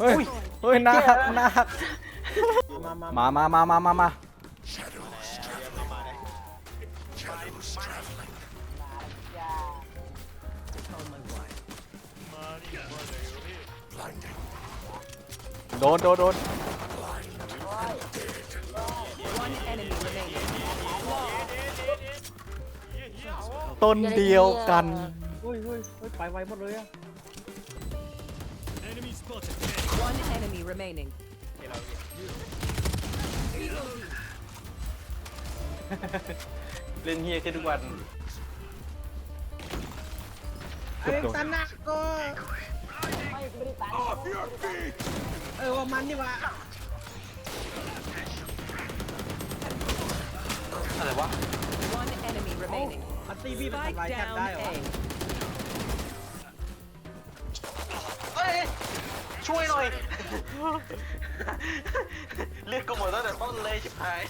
เฮ้ย เฮ้ยนาคนาคมามามามามามามามาโดนโดนโดนต้นเดียวกัน เฮ้ยเฮ้ยเฮ้ยไปไวหมดเลยอะ One enemy remaining. เล่นเฮียขึ้นทุกวันเกือบโดนตันนะก็เออว่ามันนี่วะอะไรวะ One enemy remaining. มันตีพี่มัน Spike ทำลายแทบ down ได้เหรอ A. ช่วยหน่อย เลือดกูหมดตั้งแต่ต้นเลยชิบหาย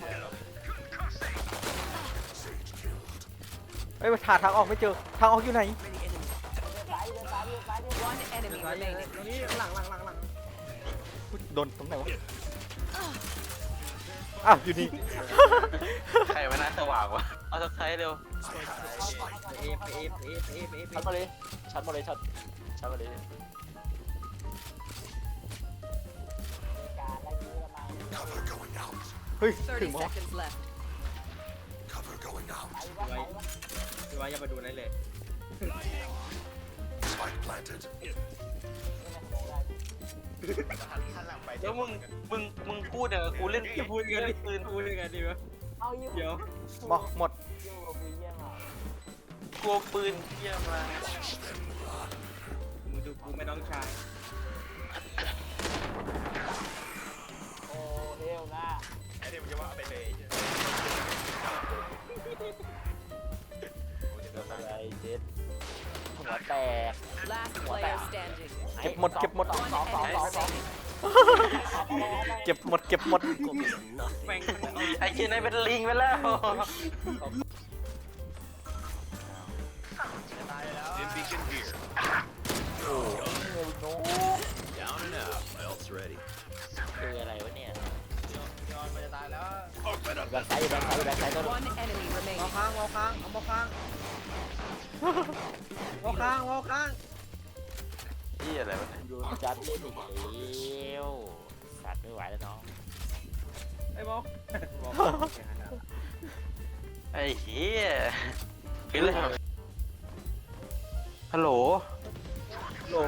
ได้เร็วเฮ้ยหาทางออกไม่เจอ ทางออกอยู่ไหน One enemy ซ้ายเลย remaining. ตรงนี้หลังหลังหลังหลังโดนตรงไหนวะ อ้าวอยู่นี่ ใครมาน่าสว่างวะ เอาสักไซส์เร็วเอฟเอฟเอฟเอฟเอฟชัดมาเลยชัดมาเลยชัดชัดมาเลยเฮ้ยถึ30งมั้ seconds left. ไว้ไว้อย่ามาดูนั่นเลย แล้วมึงมึงมึงพูดเนี่ยกูเล่นอย่าพูดกันเล่ดินปืนพูดยังไงดีวะเดี๋ยวหมดหมดกลัวปืนเยี่ยมมามึงดูกูไม่น้องชายอะไรเจ็ด หัวแตก Last player standing. เก็บหมดเก็บหมด One enemy remaining. เก็บหมดเก็บหมด แม่งไอ้เจนไอ้เป็นลิงไปแล้ว Dim beacon here. Down and out. Else ready. คืออะไรวะเนี่ย Open up แบ็คไซด์แบ็คไซด์แบ็คไซด์ต้น One enemy เอา remaining. ค้างเอาค้างเอามาค้าง เอาค้างเอาค้างที่อะไรวะเนี่ยยูจัดเล่นอีกแล้วสัตว์ไม่ไหวแล้วน้องไอ้บอกบอกไอ้เหี้ยคือเลยฮัลโหลฮัลโหล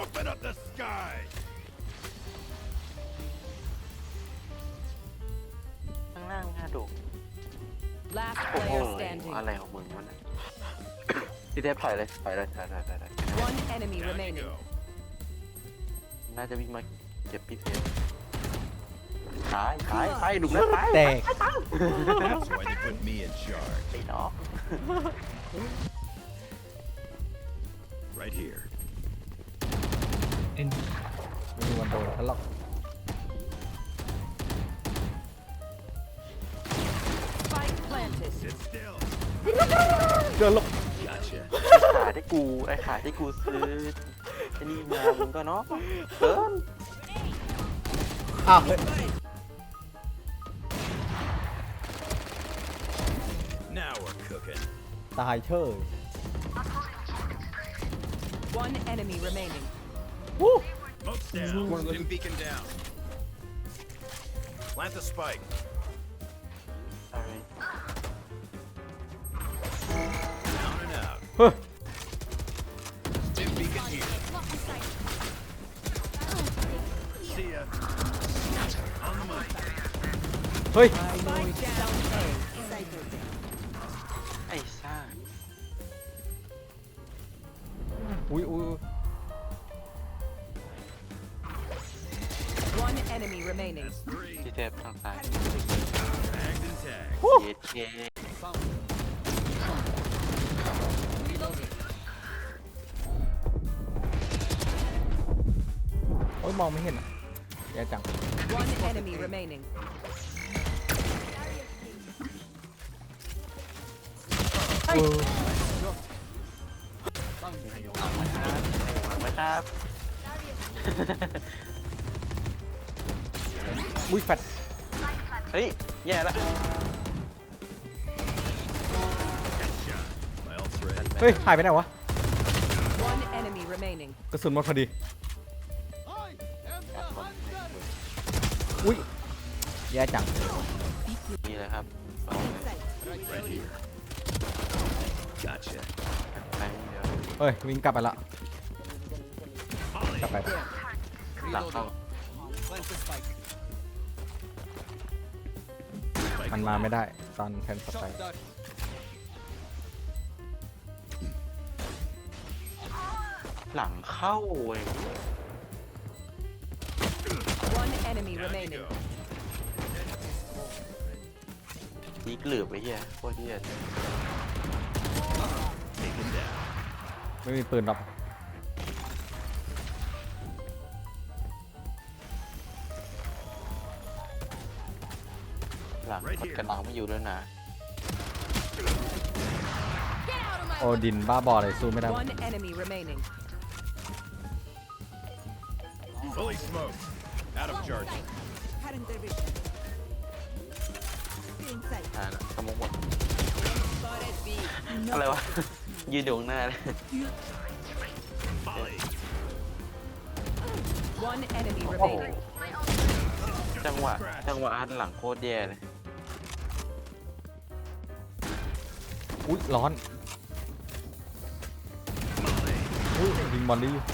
Open up the sky. ข้างล่างหน้าดุ Last โอ้โห player standing. อะไรของมึงวะเนี่ย พี่เทพถอยเลยถอยเลยถอยถอยถอยถอย One enemy Down you remaining. go. น่าจะวิ่งมาเก็บพี่เทพตายตายไปดุแล้วตายแตก That's why they put me in charge. ไอ้น้อง Right here. ไม่มีวันโดนทะเลาะ Spike เดินหลบ Gotcha. ไอ้ขาที่กูไอ้ขาที่กูซื้อไอ้นี่มามึงก็เนาะเกิน อ้าวเฮ้ย Now we're cooking. ตายเชย One enemy remaining. Smoke's down. Dim beacon down. Plant the spike. down A. ไอ้ซ่า อุ้ยอุ้ย One enemy remaining. Three. พี่เทพทางซ้าย Tagged and tagged. เย็ดเค โ อ้ยมองไม่เห็นอะแย่จัง One enemy ออมาครับอุ้ยแฟดเฮ้ย แย่ละเฮ้ยหายไปไหนวะกระสุนหมดพอดี อุ้ยแย่จังนี่เลยครับ Right here. Gotcha. ไปเดี๋ยวเฮ้ยวิ่งกลับไปละ Molly. กลับไปหลังเข้ามันมาไม่ได้ตอนแพนสไปร์หลังเข้าเว้ย One enemy Down you remaining. go. ดีกลืบไปเฮียโคตรเฮีย Taken down. ไม่มีปืนหรอก หลังกดกระหลังไม่อยู่ด้วยนะโอดินบ้าบออะไรสู้ไม่ได้ One enemy remaining. Fully smoked. Out of charges. อ่านะสมองหมดอะไรวะ ยืนอยู่ข้างหน้าเลย Molly. One enemy โอ้โห remaining. จังหวะ จังหวะหันหลังโคตรแย่เลย อุ้ยร้อนอุ้ยยิงบอลลี่อยู่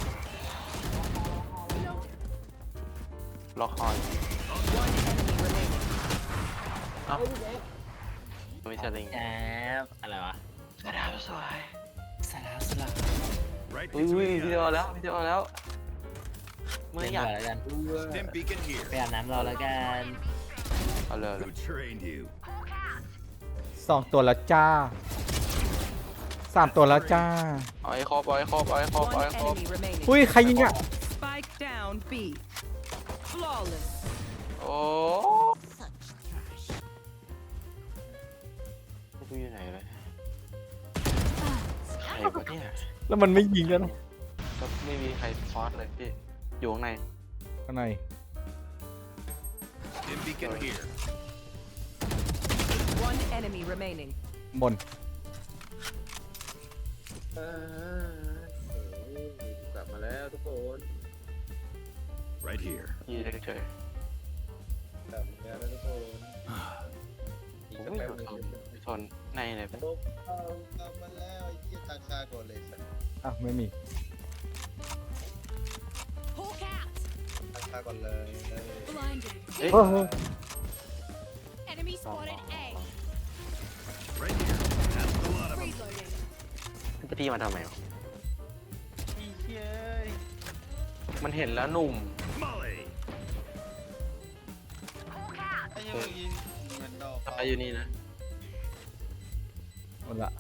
ล็อกคอย One enemy remaining. เอ้าไม่ใช่ลิงแอปอะไรวะกระดาษสวยสาระสลับ Right อุ้ย between วิ the ดีโอ eyes. แล้ววิดีโอแล้วเมื่อเล่นอยากก่อนแล้วกัน Stim beacon ไป here. อาบน้ำรอแล้วกันเอาเลยเอาเลย Who trained you? สองตัวแล้วจ้าสามตัวแล้วจ้าเอาไอ้ครบเอาไอ้ครบเอาไอ้ครบเอา One ไอ้ครบ enemy remaining. อุ้ยใครยิงอะ Spike down B. Flawless. โอ้ไม่รู้อยู่ไหนเลยใครวะเนี่ยแล้วมันไม่ยิงแล้วนะก็ไม่มีใครฟอสเลยพี่ อยู่ข้างในข้างใน Stim beacon here. One enemy remaining. บนกลับมาแล้วทุกคน Right here. ยี่เฉยกลับมาแล้วทุกคนๆอีกโอ้สักยแป๊บหนึงชนชนในเลยกลับมาแล้วไอ้ยี่ตาคาก่อนเลยสัตว์อ้าวไม่มี Hawk out! ตาคาก่อนเลยเลย Blinded. เอ้ย Enemy spotted A. Right here. That's a lot of them. Reloading. จะพี่มาทำไมวะมันเห็นแล้วหนุ่ม ไอ้ยังยิงเหมือนดอกทำไมอยู่นี่นะหมดละ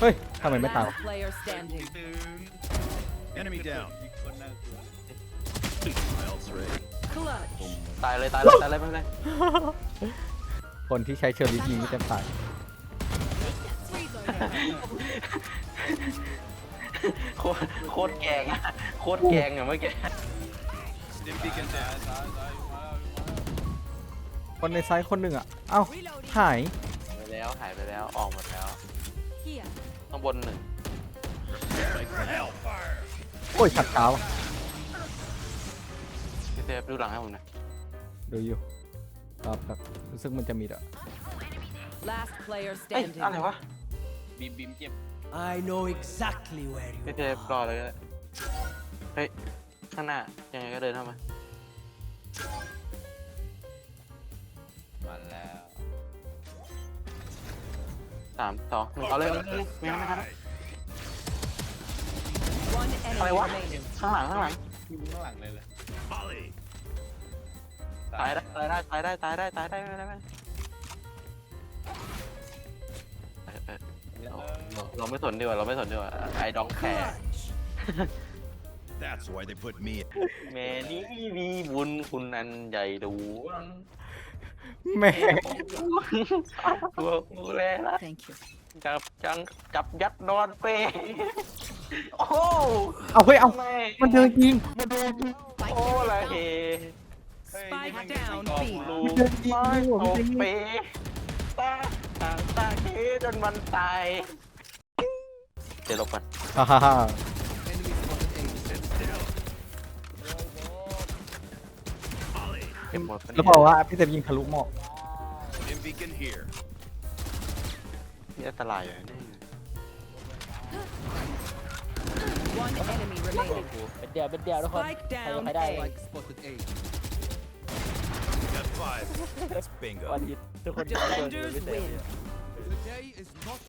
เฮ้ยทำไมไม่ตาย Last player standing. ตึง Enemy down. อีกคนน่ากลัว My ult's ready. Clutch. ตายเลยตายเลยตายเลยไม่เป็นไรคนที่ใช้เชอร์ลิฟยิงไม่เต็มตาย Reloading. โคตรโคตรแกงอะโคตรแกงอะเมื่อกี้ Stim beacon down. คนในไซส์คนหนึ่งอะ เอ้าหาย ไปแล้วหายไปแล้วออกหมดแล้ว Here. ข้างบนหนึ่ง Like hellfire. โอ้ยขัดขาวอะพี่เซฟดูหลังให้ผมหน่อยดูอยู่ครับครับรู้สึกมันจะมีด้วย Last player เอ้ย standing. อะไรวะบีมบีมเจ็บ I know exactly where you พี่เซฟรอเลยก็ได้เฮ้ย ข้างหน้ายังไงก็เดินเข้ามามา สามสองหนึ่งเอาเลยเอาเลยเอาเลยไม่ทันไม่ทัน One อะไร enemy วะ remaining. ข้างหลังข้างหลังอยู่ข้างหลังเลยเลย Molly. ตายได้ตายได้ตายได้ตายได้ตายได้ไม่ได้ไม่ได้เออเออเราเราเราไม่สนดีกว่าเราไม่สนดีกว่าไอ้ดองแคร์ clutch. That's why they put me in. แม่นี่มีบุญคุณอันใหญ่หลวง แหม่ตัวกูเลยละ Thank you. จับจังจับยัดนอนเปโอ้โหเอาเฮ้ยเอาแม่มันเดินยิงมาดูโอ้ละเฮ Spike down กอบ B. ลูกไม้โอเปตาตาตาเคจนมันตายเดี๋ยวลบกันฮ่าฮ่าฮ่า เก็บหมดแล้วบอกว่าพี่เต็มยิงทะลุหมอก Stim beacon here. นี่อันตรายอะนี่ One enemy remaining. เป็นเดียวเป็นเดียวทุกคน Spike ใคร down ใครได้ A. spotted A. Got five. That's bingo. วันนี้ทุกคนจะโดน Defenders พิเศษ win. The day is not